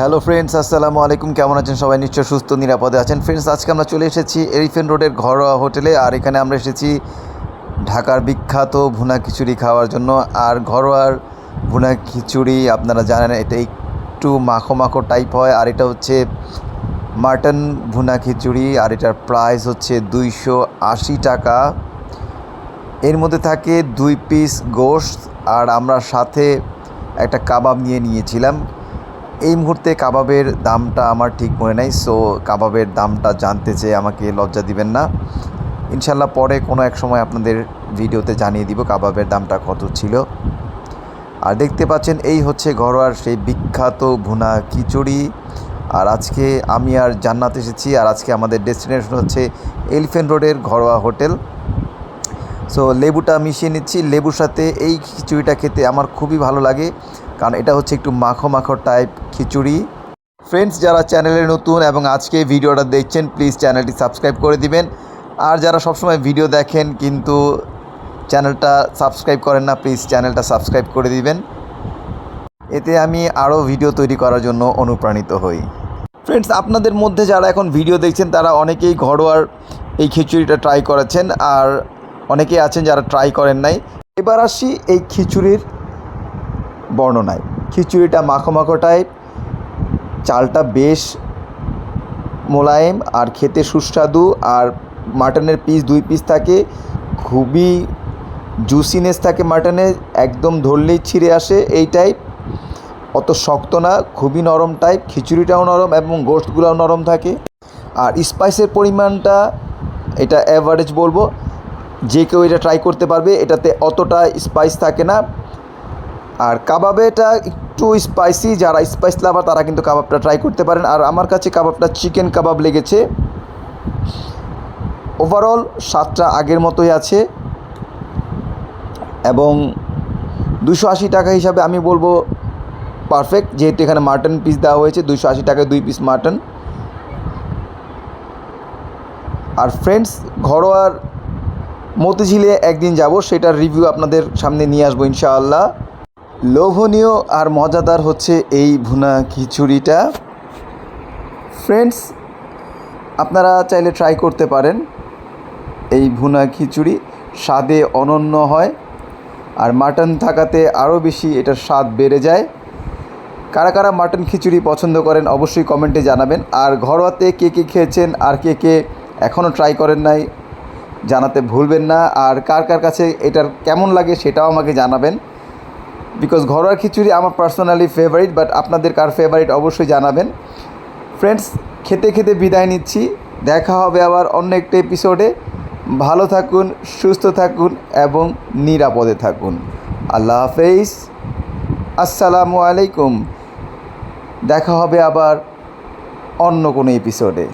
Hello friends আসসালামু আলাইকুম। কেমন আছেন সবাই? নিশ্চয় সুস্থ, নিরাপদে আছেন। ফ্রেন্ডস আজকে আমরা চলে এসেছি এলিফেন্ট রোডের ঘরোয়া হোটেলে, আর এখানে আমরা এসেছি ঢাকার বিখ্যাত ভুনা খিচুড়ি খাওয়ার জন্য। আর ঘরোয়ার ভুনা খিচুড়ি, আপনারা জানেন, এটা একটু মাখো মাখো টাইপ হয়, আর এটা হচ্ছে মাটন ভুনা খিচুড়ি, আর এটার প্রাইস হচ্ছে দুইশো আশি টাকা। এর মধ্যে থাকে দুই পিস গোশত আর আমরা সাথে একটা কাবাব নিয়ে নিয়েছিলাম। এই মুহূর্তে কাবাবের দামটা আমার ঠিক মনে নাই সো কাবাবের দামটা জানতে চেয়ে আমাকে লজ্জা দিবেন না। ইনশাল্লাহ পরে কোনো এক সময় আপনাদের ভিডিওতে জানিয়ে দিব কাবাবের দামটা কত ছিল। আর দেখতে পাচ্ছেন, এই হচ্ছে ঘরোয়ার সেই বিখ্যাত ভুনা খিচুড়ি। আর আজকে আমি আর জান্নাত এসেছি, আর আজকে আমাদের ডেস্টিনেশন হচ্ছে এলিফেন্ট রোডের ঘরোয়া হোটেল। সো লেবুটা মিশিয়ে নিচ্ছি, লেবুর সাথে এই খিচুড়িটা খেতে আমার খুবই ভালো লাগে। কারণ এটা হচ্ছে একটু মাখো মাখো টাইপ খিচুড়ি। ফ্রেন্ডস যারা চ্যানেলে নতুন এবং আজকে ভিডিওটা দেখছেন প্লিজ চ্যানেলটি সাবস্ক্রাইব করে দিবেন। আর যারা সবসময় ভিডিও দেখেন কিন্তু চ্যানেলটা সাবস্ক্রাইব করেন না প্লিজ চ্যানেলটা সাবস্ক্রাইব করে দিবেন। এতে আমি আরও ভিডিও তৈরি করার জন্য অনুপ্রাণিত হই। ফ্রেন্ডস আপনাদের মধ্যে যারা এখন ভিডিও দেখছেন, তারা অনেকেই ঘরোয়ার এই খিচুড়িটা ট্রাই করেছেন, আর অনেকেই আছেন যারা ট্রাই করেন নাই। এবার আসি এই খিচুড়ির বর্ণনায় খিচুড়িটা মাখো মাখো টাইপ চালটা বেশ মোলায়েম আর খেতে সুস্বাদু আর মাটনের পিস দুই পিস থাকে, খুবই জুসিনেস থাকে মাটনে, একদম ধরলেই ছিঁড়ে আসে এই টাইপ অত শক্ত না, খুবই নরম টাইপ খিচুড়িটাও নরম এবং গোশতগুলোও নরম থাকে। আর স্পাইসের পরিমাণটা এটা অ্যাভারেজ বলব, যে কেউ এটা ট্রাই করতে পারবে, এটাতে অতটা স্পাইস থাকে না। আর কাবাবে এটা একটু স্পাইসি যারা স্পাইস লাভার তারা কিন্তু কাবাবটা ট্রাই করতে পারেন। আর আমার কাছে কাবাবটা চিকেন কাবাব লেগেছে। ওভারঅল স্বাদটা আগের মতোই আছে। এবং দুশো আশি টাকা হিসাবে আমি বলব পারফেক্ট যেহেতু এখানে মাটন পিস দেওয়া হয়েছে, দুশো আশি টাকায় দুই পিস মাটন আর ফ্রেন্ডস ঘরোয়ার মতিঝিলে একদিন যাব, সেটার রিভিউ আপনাদের সামনে নিয়ে আসব ইনশাআল্লাহ। লোভনীয় আর মজাদার হচ্ছে এই ভুনা খিচুড়িটা। ফ্রেন্ডস আপনারা চাইলে ট্রাই করতে পারেন এই ভুনা খিচুড়ি। স্বাদে অনন্য হয় আর মাটন থাকাতে আরও বেশি এটার স্বাদ বেড়ে যায়। কারা কারা মাটন খিচুড়ি পছন্দ করেন অবশ্যই কমেন্টে জানাবেন। আর ঘরোয়াতে কে কে খেয়েছেন আর কে কে এখনও ট্রাই করেন নাই, জানাতে ভুলবেন না। আর কার কার কাছে এটার কেমন লাগে সেটাও আমাকে জানাবেন। বিকজ ঘরোয়া খিচুড়ি আমার পার্সোনালি ফেভারিট বাট আপনাদের কার ফেভারিট অবশ্যই জানাবেন। ফ্রেন্ডস খেতে খেতে বিদায় নিচ্ছি। দেখা হবে আবার অন্য একটা এপিসোডে ভালো থাকুন, সুস্থ থাকুন এবং নিরাপদে থাকুন। আল্লাহ হাফেজ। আসসালামু আলাইকুম। দেখা হবে আবার অন্য কোনো এপিসোডে